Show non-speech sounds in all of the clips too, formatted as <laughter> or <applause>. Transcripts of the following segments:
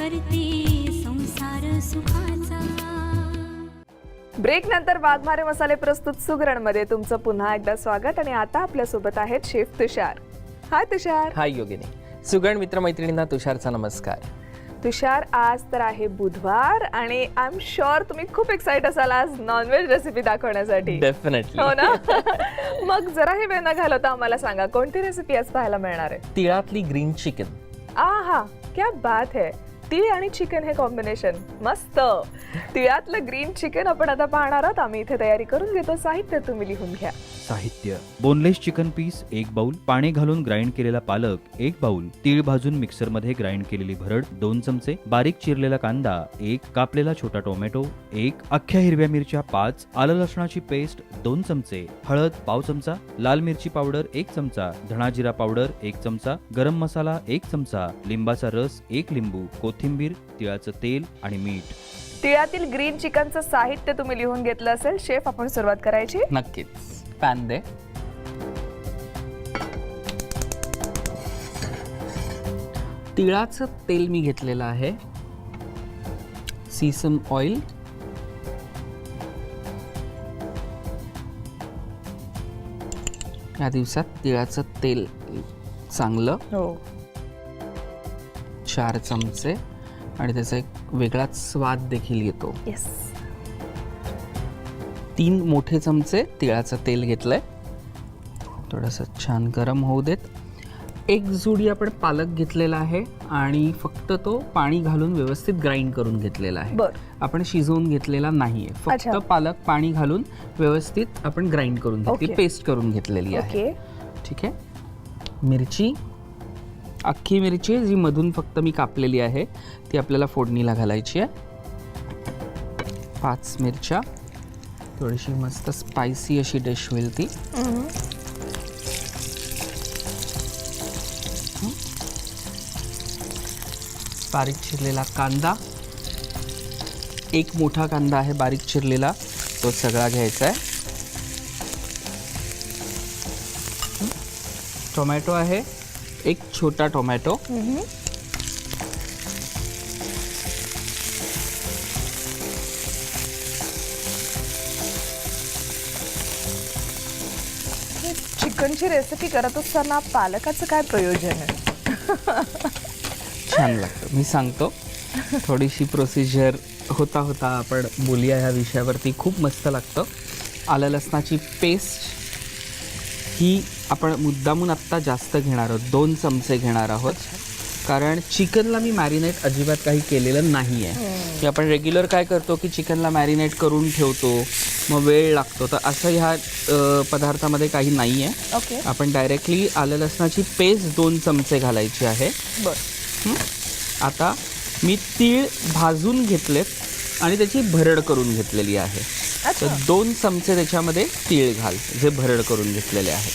करते संसार सुखाचा. ब्रेक नंतर वाघमारे मसाले प्रस्तुत सुगरणमध्ये तुमचं पुन्हा एकदा स्वागत आणि आता आपल्यासोबत आहेत शेफ तुषार. हाय तुषार. हाय योगिनी. सुगण मित्रमैत्रिणींना तुषारचा नमस्कार. तुषार आज तर आहे बुधवार आणि आय एम शुअर तुम्ही खूप एक्साइट असाल आज नॉनव्हेज रेसिपी दाखवण्यासाठी. डेफिनेटली हो ना? <laughs> मग जरा हे वेळ न घालवता आम्हाला सांगा कोणती रेसिपी आज पाहायला मिळणार आहे? तिळातली ग्रीन चिकन आहा क्या बात है. तीळ आणि चिकन हे कॉम्बिनेशन मस्त. तिळातलं ग्रीन चिकन आपण आता पाहणार आहोत. आम्ही इथे तयारी करून घेतो. साहित्य तुम्ही लिहून घ्या. साहित्य. बोनलेस चिकन पीस एक बाउल पाणी घालून ग्राइंड केलेला पालक एक बाउल तीळ भाजून मिक्सरमध्ये ग्राइंड केलेली भरड दोन चमचे बारीक चिरलेला कांदा एक कापलेला छोटा टोमॅटो एक अख्ख्या हिरव्या मिरच्या पाच आलं लसणाची पेस्ट दोन चमचे हळद पाव चमचा लाल मिरची पावडर एक चमचा धणा जिरा पावडर एक चमचा गरम मसाला एक चमचा लिंबाचा रस एक लिंबू कोथिंबीर तिळाचं तेल आणि मीठ. तिळातील ग्रीन चिकनचं साहित्य तुम्ही लिहून घेतलं असेल शेफ आपण सुरुवात करायची. नक्कीच. पॅन दे. तिळाचं तेल मी घेतलेलं आहे. Sesame oil. या दिवसात तिळाचं तेल चांगलं. हो. चार चमचे. आणि त्याचा एक वेगळाच स्वाद देखील येतो. येस तीन मोठे चमचे तिळाचं तेल घेतलंय. थोडंसं छान गरम होऊ देत. एक जुडी आपण पालक घेतलेला आहे आणि फक्त तो पाणी घालून व्यवस्थित ग्राइंड करून घेतलेला आहे. बर. आपण शिजवून घेतलेला नाहीये. फक्त अच्छा. पालक पाणी घालून व्यवस्थित आपण ग्राइंड करून घेतली ओके. पेस्ट करून घेतलेली आहे. ओके ठीक आहे? मिरची अख्खी मिरची जी मधून फक्त मी कापलेली आहे ती आपल्याला फोडणीला घालायची आहे. पाच मिरच्या. थोडीशी मस्त स्पायसी अशी डिश होईल ती. बारीक चिरलेला कांदा. एक मोठा कांदा आहे बारीक चिरलेला. तो सगळा घ्यायचा आहे. टोमॅटो आहे. एक छोटा टोमॅटो. चिकनची रेसिपी करत असताना पालकाचं काय प्रयोजन आहे? छान लागतं. मी सांगतो थोडीशी प्रोसिजर होता होता आपण बोलूया ह्या विषयावरती. खूप मस्त लागतं. आलं लसणाची पेस्ट ही आपण मुद्दामून आत्ता जास्त घेणार आहोत. दोन चमचे घेणार आहोत. कारण चिकनला मी मॅरिनेट अजिबात काही केलेलं नाही आहे की आपण रेग्युलर काय करतो की चिकनला मॅरिनेट करून ठेवतो मग वेळ लागतो. तर असं ह्या पदार्थामध्ये काही नाही आहे ओके. आपण डायरेक्टली आलं लसणाची पेस्ट दोन चमचे घालायची आहे. बर. हं? आता मी तीळ भाजून घेतलेत आणि त्याची भरड करून घेतलेली आहे. तर दोन चमचे त्याच्यामध्ये तीळ घाल जे भरड करून घेतलेले आहे.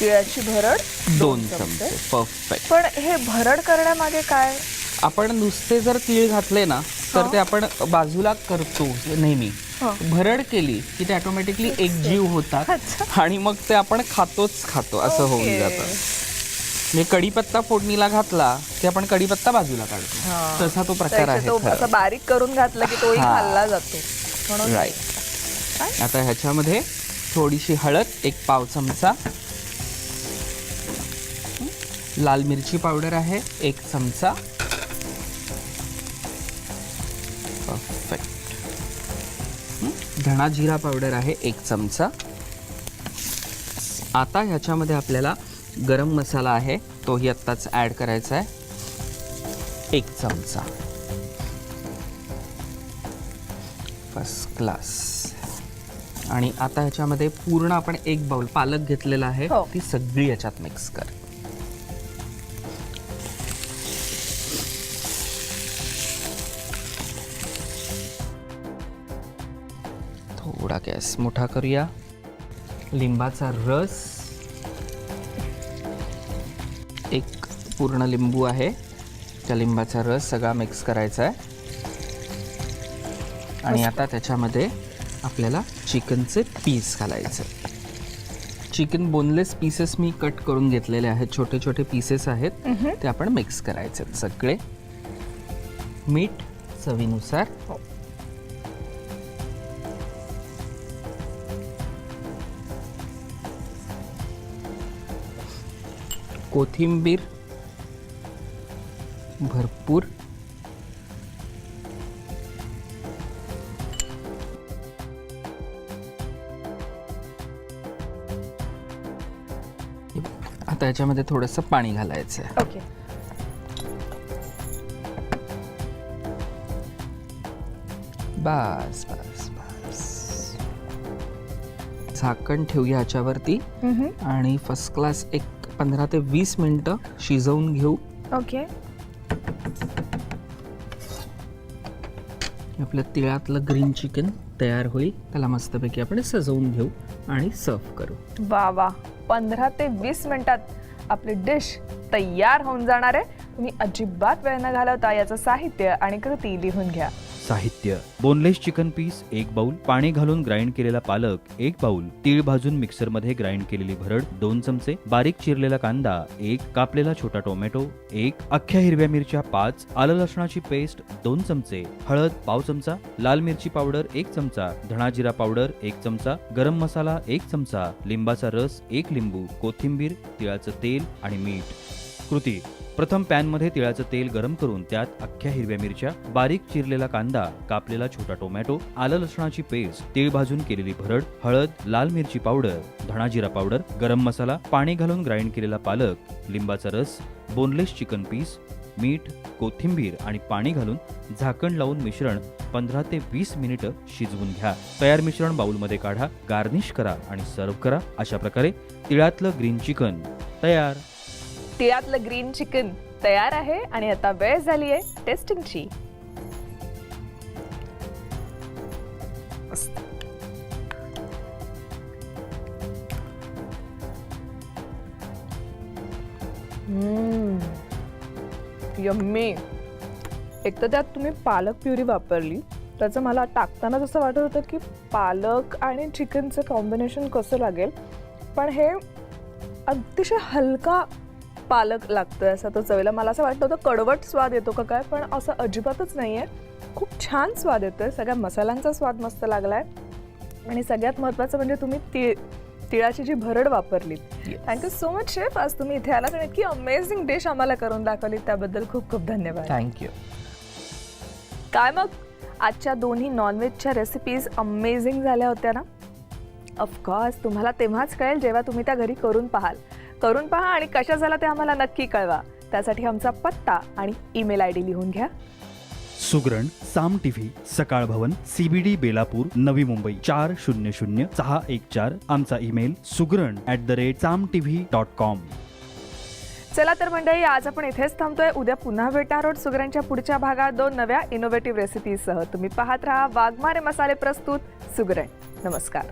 तिळाची भरड दोन चमचे. परफेक्ट पण हे भरड करण्यामागे काय? आपण नुसते जर तीळ घातले ना तर ते आपण बाजूला करतो नेहमी. भरड केली की ते ऑटोमॅटिकली एकजीव होतात आणि मग ते आपण खातोच खातो असं होऊन. जातं. म्हणजे कढीपत्ता फोडणीला घातला की आपण कढीपत्ता बाजूला काढतो. तसा तो प्रकार आहे तो खरं. असं बारीक करून घातलं की तोही. खाल्ला जातो. म्हणून राईट आता ह्याच्यामध्ये थोडीशी हळद एक पाव चमचा. लाल मिरची पावडर आहे एक चमचा. परफेक्ट धणा जिरा पावडर आहे एक चमचा. आता ह्याच्यामध्ये आपल्याला गरम मसाला आहे तोही आत्ताच ॲड करायचा आहे. एक चमचा. फर्स्ट क्लास आणि आता ह्याच्यामध्ये पूर्ण आपण एक बाउल पालक घेतलेला आहे हो. ती सगळी याच्यात मिक्स कर. थोडा गॅस मोठा करूया. लिंबाचा रस. पूर्ण लिंबू आहे. त्या लिंबाचा रस सगळा मिक्स करायचा आहे. आणि आता त्याच्यामध्ये आपल्याला चिकनचे पीस घालायचे चिकन बोनलेस पीसेस मी कट करून घेतलेले आहेत. छोटे छोटे पीसेस आहेत. ते आपण मिक्स करायचे सगळे. मीठ चवीनुसार. कोथिंबीर भरपूर. आता याच्यामध्ये थोडंसं पाणी घालायचं आहे ओके बस बस बस. झाकण ठेवूया याच्यावरती. आणि फर्स्ट क्लास एक पंधरा ते वीस मिनटं शिजवून घेऊ. ओके आपलं तिळातलं ग्रीन चिकन तयार होईल. त्याला मस्तपैकी आपण सजवून घेऊ आणि सर्व करू. वा वा. पंधरा ते वीस मिनिटात आपली डिश तयार होऊन जाणार आहे. तुम्ही अजिबात वेळ न घालवता याचं साहित्य आणि कृती लिहून घ्या. साहित्य. बोनलेस चिकन पीस एक बाउल. पाणी घालून ग्राइंड केलेला पालक एक बाउल. तीळ भाजून मिक्सरमध्ये ग्राइंड केलेली भरड दोन चमचे. बारीक चिरलेला कांदा एक. कापलेला छोटा टोमॅटो एक. अख्ख्या हिरव्या मिरच्या पाच. आलं लसणाची पेस्ट दोन चमचे. हळद पाव चमचा. लाल मिरची पावडर एक चमचा. धणा जिरा पावडर एक चमचा. गरम मसाला एक चमचा. लिंबाचा रस एक लिंबू. कोथिंबीर तिळाचं तेल आणि मीठ. कृती. प्रथम पॅनमध्ये तिळाचं तेल गरम करून त्यात अख्ख्या हिरव्या मिरच्या बारीक चिरलेला कांदा कापलेला छोटा टोमॅटो आलं लसणाची पेस्ट तीळ भाजून केलेली भरड हळद लाल मिरची पावडर धणा जिरा पावडर गरम मसाला पाणी घालून ग्राइंड केलेला पालक लिंबाचा रस बोनलेस चिकन पीस मीठ कोथिंबीर आणि पाणी घालून झाकण लावून मिश्रण पंधरा ते वीस मिनिटं शिजवून घ्या. तयार मिश्रण बाउलमध्ये काढा गार्निश करा आणि सर्व्ह करा. अशा प्रकारे तिळातलं ग्रीन चिकन तयार. तिळातलं ग्रीन चिकन तयार आहे आणि आता वेळ झाली आहे टेस्टिंगची. यम्मी. एक तर त्यात तुम्ही पालक प्युरी वापरली. त्याचं मला टाकताना जसं वाटत होतं की पालक आणि चिकनचं कॉम्बिनेशन कसं लागेल. पण हे अतिशय हलका पालक लागतोय असा तो चवीला. मला असं वाटलं होतं कडवट स्वाद येतो का काय पण असं अजिबातच नाही आहे खूप छान स्वाद येतोय. सगळ्या मसाल्यांचा स्वाद मस्त लागलाय. आणि सगळ्यात महत्त्वाचं म्हणजे तुम्ही तिळ तिळाची जी भरड वापरली थँक्यू सो मच शेफ आज तुम्ही इथे आलात आणि इतकी अमेझिंग डिश आम्हाला करून दाखवली त्याबद्दल खूप खूप धन्यवाद. थँक्यू काय मग? आजच्या दोन्ही नॉनव्हेजच्या रेसिपीज अमेझिंग झाल्या होत्या ना? ऑफकोर्स तुम्हाला तेव्हाच कळेल जेव्हा तुम्ही त्या घरी करून पाहाल. करून पहा आणि कशा झाला ते आम्हाला नक्की कळवा. त्यासाठी आमचा पत्ता आणि ईमेल आय डी लिहून घ्या. सुगरण साम टीव्ही सकाळ भवन सीबीडी बेलापूर नवी मुंबई. चार शून्य शून्य सहा एक चार आमचा email Sugaran at the rate Saam TV dot com चला तर मंडळी आज आपण इथेच थांबतोय. उद्या पुन्हा भेटणार आहोत सुगरांच्या पुढच्या भागात दोन नव्या इनोव्हेटिव्ह रेसिपीसह तुम्ही पाहत राहा वाघमारे मसाले प्रस्तुत. सुगरण नमस्कार.